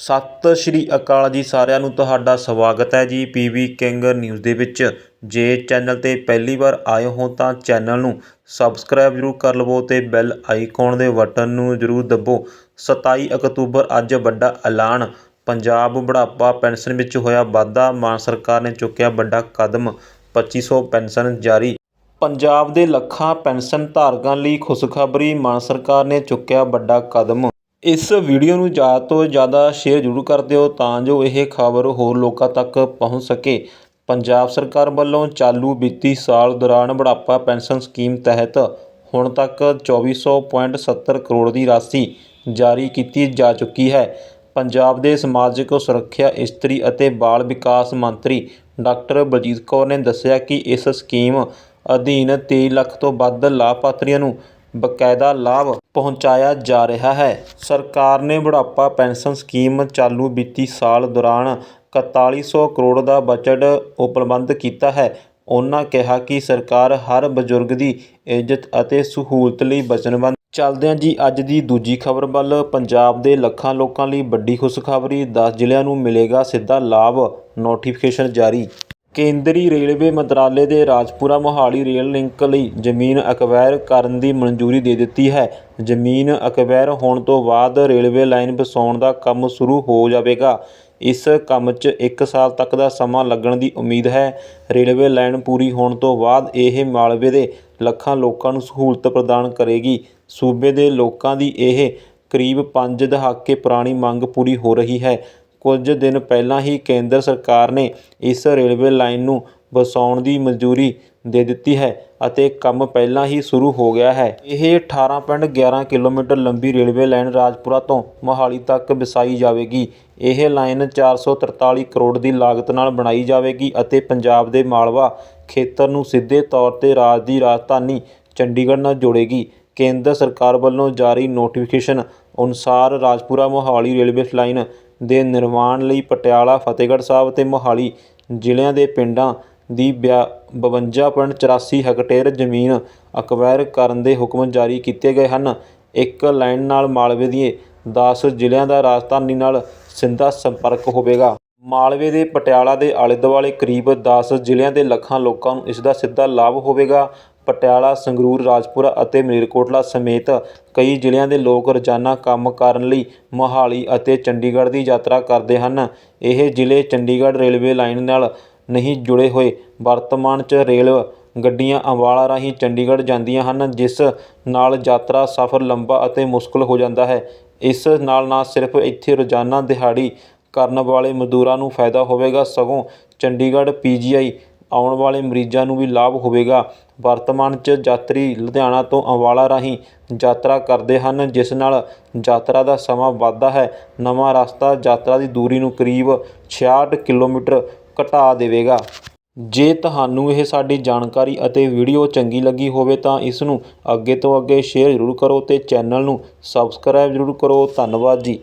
ਸਤਿ ਸ਼੍ਰੀ ਅਕਾਲ ਜੀ ਸਾਰਿਆਂ ਨੂੰ, ਤੁਹਾਡਾ ਸਵਾਗਤ ਹੈ ਜੀ ਪੀਵੀ ਕਿੰਗ ਨਿਊਜ਼ ਦੇ ਵਿੱਚ। ਜੇ ਚੈਨਲ ਤੇ ਪਹਿਲੀ ਵਾਰ ਆਏ ਹੋ ਤਾਂ ਚੈਨਲ ਨੂੰ ਸਬਸਕ੍ਰਾਈਬ ਜ਼ਰੂਰ ਕਰ ਲਵੋ ਤੇ ਬੈਲ ਆਈਕਨ ਦੇ ਬਟਨ ਨੂੰ ਜ਼ਰੂਰ ਦੱਬੋ। 27 ਅਕਤੂਬਰ ਅੱਜ ਵੱਡਾ ਐਲਾਨ। ਪੰਜਾਬ ਬੁਢਾਪਾ ਪੈਨਸ਼ਨ ਵਿੱਚ ਹੋਇਆ ਵਾਧਾ। ਮਾਨ ਸਰਕਾਰ ਨੇ ਚੁੱਕਿਆ ਵੱਡਾ ਕਦਮ। 2500 ਪੈਨਸ਼ਨ ਜਾਰੀ। ਪੰਜਾਬ ਦੇ ਲੱਖਾਂ ਪੈਨਸ਼ਨ ਧਾਰਕਾਂ ਲਈ ਖੁਸ਼ਖਬਰੀ। ਮਾਨ ਸਰਕਾਰ ਨੇ ਚੁੱਕਿਆ ਵੱਡਾ ਕਦਮ। ਇਸ ਵੀਡੀਓ ਨੂੰ ਜ਼ਿਆਦਾ ਤੋਂ ਜ਼ਿਆਦਾ ਸ਼ੇਅਰ ਜ਼ਰੂਰ ਕਰ ਦਿਓ ਤਾਂ ਜੋ ਇਹ ਖਬਰ ਹੋਰ ਲੋਕਾਂ ਤੱਕ ਪਹੁੰਚ ਸਕੇ। ਪੰਜਾਬ ਸਰਕਾਰ ਵੱਲੋਂ ਚਾਲੂ ਵਿੱਤੀ ਸਾਲ ਦੌਰਾਨ ਬੁਢਾਪਾ ਪੈਨਸ਼ਨ ਸਕੀਮ ਤਹਿਤ ਹੁਣ ਤੱਕ 2400.70 ਕਰੋੜ ਦੀ ਰਾਸ਼ੀ ਜਾਰੀ ਕੀਤੀ ਜਾ ਚੁੱਕੀ ਹੈ। ਪੰਜਾਬ ਦੇ ਸਮਾਜਿਕ ਸੁਰੱਖਿਆ ਇਸਤਰੀ ਅਤੇ ਬਾਲ ਵਿਕਾਸ ਮੰਤਰੀ ਡਾਕਟਰ ਬਲਜੀਤ ਕੌਰ ਨੇ ਦੱਸਿਆ ਕਿ ਇਸ ਸਕੀਮ ਅਧੀਨ 23 ਲੱਖ ਤੋਂ ਵੱਧ ਲਾਭਪਾਤਰੀਆਂ ਨੂੰ ਬਕਾਇਦਾ ਲਾਭ ਪਹੁੰਚਾਇਆ ਜਾ ਰਿਹਾ ਹੈ। ਸਰਕਾਰ ਨੇ ਬੁਢਾਪਾ ਪੈਨਸ਼ਨ ਸਕੀਮ ਚਾਲੂ ਵਿੱਤੀ ਸਾਲ ਦੌਰਾਨ 4100 ਕਰੋੜ ਦਾ ਬਜਟ ਉਪਲਬਧ ਕੀਤਾ ਹੈ। ਉਹਨਾਂ ਕਿਹਾ ਕਿ ਸਰਕਾਰ ਹਰ ਬਜ਼ੁਰਗ ਦੀ ਇੱਜ਼ਤ ਅਤੇ ਸਹੂਲਤ ਲਈ ਵਚਨਬੱਧ। ਚੱਲਦਿਆਂ ਜੀ ਅੱਜ ਦੀ ਦੂਜੀ ਖਬਰ ਵੱਲ ਪੰਜਾਬ ਦੇ ਲੱਖਾਂ ਲੋਕਾਂ ਲਈ ਵੱਡੀ ਖੁਸ਼ਖਬਰੀ 10 ਜ਼ਿਲ੍ਹਿਆਂ ਨੂੰ ਮਿਲੇਗਾ ਸਿੱਧਾ ਲਾਭ ਨੋਟੀਫਿਕੇਸ਼ਨ ਜਾਰੀ। ਕੇਂਦਰੀ ਰੇਲਵੇ ਮੰਤਰਾਲੇ ਦੇ ਰਾਜਪੁਰਾ ਮੋਹਾਲੀ ਰੇਲ ਲਿੰਕ ਲਈ ਜ਼ਮੀਨ ਅਕਵਾਇਰ ਕਰਨ ਦੀ ਮਨਜ਼ੂਰੀ ਦੇ ਦਿੱਤੀ ਹੈ। ਜ਼ਮੀਨ ਅਕਵਾਇਰ ਹੋਣ ਤੋਂ ਬਾਅਦ ਰੇਲਵੇ ਲਾਈਨ ਵਸਾਉਣ ਦਾ ਕੰਮ ਸ਼ੁਰੂ ਹੋ ਜਾਵੇਗਾ। ਇਸ ਕੰਮ 'ਚ ਇੱਕ ਸਾਲ ਤੱਕ ਦਾ ਸਮਾਂ ਲੱਗਣ ਦੀ ਉਮੀਦ ਹੈ। ਰੇਲਵੇ ਲਾਈਨ ਪੂਰੀ ਹੋਣ ਤੋਂ ਬਾਅਦ ਇਹ ਮਾਲਵੇ ਦੇ ਲੱਖਾਂ ਲੋਕਾਂ ਨੂੰ ਸਹੂਲਤ ਪ੍ਰਦਾਨ ਕਰੇਗੀ। ਸੂਬੇ ਦੇ ਲੋਕਾਂ ਦੀ ਇਹ ਕਰੀਬ ਪੰਜ ਦਹਾਕੇ ਪੁਰਾਣੀ ਮੰਗ ਪੂਰੀ ਹੋ ਰਹੀ ਹੈ। ਕੁਝ ਦਿਨ ਪਹਿਲਾਂ ਹੀ ਕੇਂਦਰ ਸਰਕਾਰ ਨੇ ਇਸ ਰੇਲਵੇ ਲਾਈਨ ਨੂੰ ਵਸਾਉਣ ਦੀ ਮਨਜ਼ੂਰੀ ਦੇ ਦਿੱਤੀ ਹੈ ਅਤੇ ਕੰਮ ਪਹਿਲਾਂ ਹੀ ਸ਼ੁਰੂ ਹੋ ਗਿਆ ਹੈ। ਇਹ 18.11 ਕਿਲੋਮੀਟਰ ਲੰਬੀ ਰੇਲਵੇ ਲਾਈਨ ਰਾਜਪੁਰਾ ਤੋਂ ਮੋਹਾਲੀ ਤੱਕ ਵਸਾਈ ਜਾਵੇਗੀ। ਇਹ ਲਾਈਨ 443 ਕਰੋੜ ਦੀ ਲਾਗਤ ਨਾਲ ਬਣਾਈ ਜਾਵੇਗੀ ਅਤੇ ਪੰਜਾਬ ਦੇ ਮਾਲਵਾ ਖੇਤਰ ਨੂੰ ਸਿੱਧੇ ਤੌਰ ਤੇ ਰਾਜ ਦੀ ਰਾਜਧਾਨੀ ਚੰਡੀਗੜ੍ਹ ਨਾਲ ਜੋੜੇਗੀ। ਕੇਂਦਰ ਸਰਕਾਰ ਵੱਲੋਂ ਜਾਰੀ ਨੋਟੀਫਿਕੇਸ਼ਨ ਅਨੁਸਾਰ ਰਾਜਪੁਰਾ ਮੋਹਾਲੀ ਰੇਲਵੇ ਲਾਈਨ ਦੇ ਨਿਰਮਾਣ ਲਈ ਪਟਿਆਲਾ, ਫਤਿਹਗੜ੍ਹ ਸਾਹਿਬ ਅਤੇ ਮੋਹਾਲੀ ਜ਼ਿਲ੍ਹਿਆਂ ਦੇ ਪਿੰਡਾਂ ਦੀ 52.84 ਹੈਕਟੇਅਰ ਜ਼ਮੀਨ ਅਕਵਾਇਰ ਕਰਨ ਦੇ ਹੁਕਮ ਜਾਰੀ ਕੀਤੇ ਗਏ ਹਨ। ਇੱਕ ਲਾਈਨ ਨਾਲ ਮਾਲਵੇ ਦੀ 10 ਜ਼ਿਲ੍ਹਿਆਂ ਦਾ ਰਾਜਧਾਨੀ ਨਾਲ ਸਿੱਧਾ ਸੰਪਰਕ ਹੋਵੇਗਾ। ਮਾਲਵੇ ਦੇ ਪਟਿਆਲਾ ਦੇ ਆਲੇ ਦੁਆਲੇ ਕਰੀਬ 10 ਜ਼ਿਲ੍ਹਿਆਂ ਦੇ ਲੱਖਾਂ ਲੋਕਾਂ ਨੂੰ ਇਸ ਦਾ ਸਿੱਧਾ ਲਾਭ ਹੋਵੇਗਾ। ਪਟਿਆਲਾ, ਸੰਗਰੂਰ, ਰਾਜਪੁਰਾ ਅਤੇ ਮਲੇਰਕੋਟਲਾ ਸਮੇਤ ਕਈ ਜ਼ਿਲ੍ਹਿਆਂ ਦੇ ਲੋਕ ਰੋਜ਼ਾਨਾ ਕੰਮ ਕਰਨ ਲਈ ਮੋਹਾਲੀ ਅਤੇ ਚੰਡੀਗੜ੍ਹ ਦੀ ਯਾਤਰਾ ਕਰਦੇ ਹਨ। ਇਹ ਜ਼ਿਲ੍ਹੇ ਚੰਡੀਗੜ੍ਹ ਰੇਲਵੇ ਲਾਈਨ ਨਾਲ ਨਹੀਂ ਜੁੜੇ ਹੋਏ। ਵਰਤਮਾਨ 'ਚ ਰੇਲ ਗੱਡੀਆਂ ਅੰਬਾਲਾ ਰਾਹੀਂ ਚੰਡੀਗੜ੍ਹ ਜਾਂਦੀਆਂ ਹਨ, ਜਿਸ ਨਾਲ ਯਾਤਰਾ ਸਫ਼ਰ ਲੰਬਾ ਅਤੇ ਮੁਸ਼ਕਲ ਹੋ ਜਾਂਦਾ ਹੈ। ਇਸ ਨਾਲ ਨਾ ਸਿਰਫ ਇੱਥੇ ਰੋਜ਼ਾਨਾ ਦਿਹਾੜੀ ਕਰਨ ਵਾਲੇ ਮਜ਼ਦੂਰਾਂ ਨੂੰ ਫਾਇਦਾ ਹੋਵੇਗਾ, ਸਗੋਂ ਚੰਡੀਗੜ੍ਹ ਪੀਜੀਆਈ ਆਉਣ ਵਾਲੇ ਮਰੀਜ਼ਾਂ ਨੂੰ ਵੀ ਲਾਭ ਹੋਵੇਗਾ। ਵਰਤਮਾਨ 'ਚ ਯਾਤਰੀ ਲੁਧਿਆਣਾ ਤੋਂ ਅੰਬਾਲਾ ਰਾਹੀਂ ਯਾਤਰਾ ਕਰਦੇ ਹਨ, ਜਿਸ ਨਾਲ ਯਾਤਰਾ ਦਾ ਸਮਾਂ ਵੱਧਦਾ ਹੈ। ਨਵਾਂ ਰਸਤਾ ਯਾਤਰਾ ਦੀ ਦੂਰੀ ਨੂੰ ਕਰੀਬ 66 ਕਿਲੋਮੀਟਰ ਘਟਾ ਦੇਵੇਗਾ। ਜੇ ਤੁਹਾਨੂੰ ਇਹ ਸਾਡੀ ਜਾਣਕਾਰੀ ਅਤੇ ਵੀਡੀਓ ਚੰਗੀ ਲੱਗੀ ਹੋਵੇ ਤਾਂ ਇਸ ਨੂੰ ਅੱਗੇ ਤੋਂ ਅੱਗੇ ਸ਼ੇਅਰ ਜ਼ਰੂਰ ਕਰੋ ਅਤੇ ਚੈਨਲ ਨੂੰ ਸਬਸਕ੍ਰਾਈਬ ਜ਼ਰੂਰ ਕਰੋ। ਧੰਨਵਾਦ ਜੀ।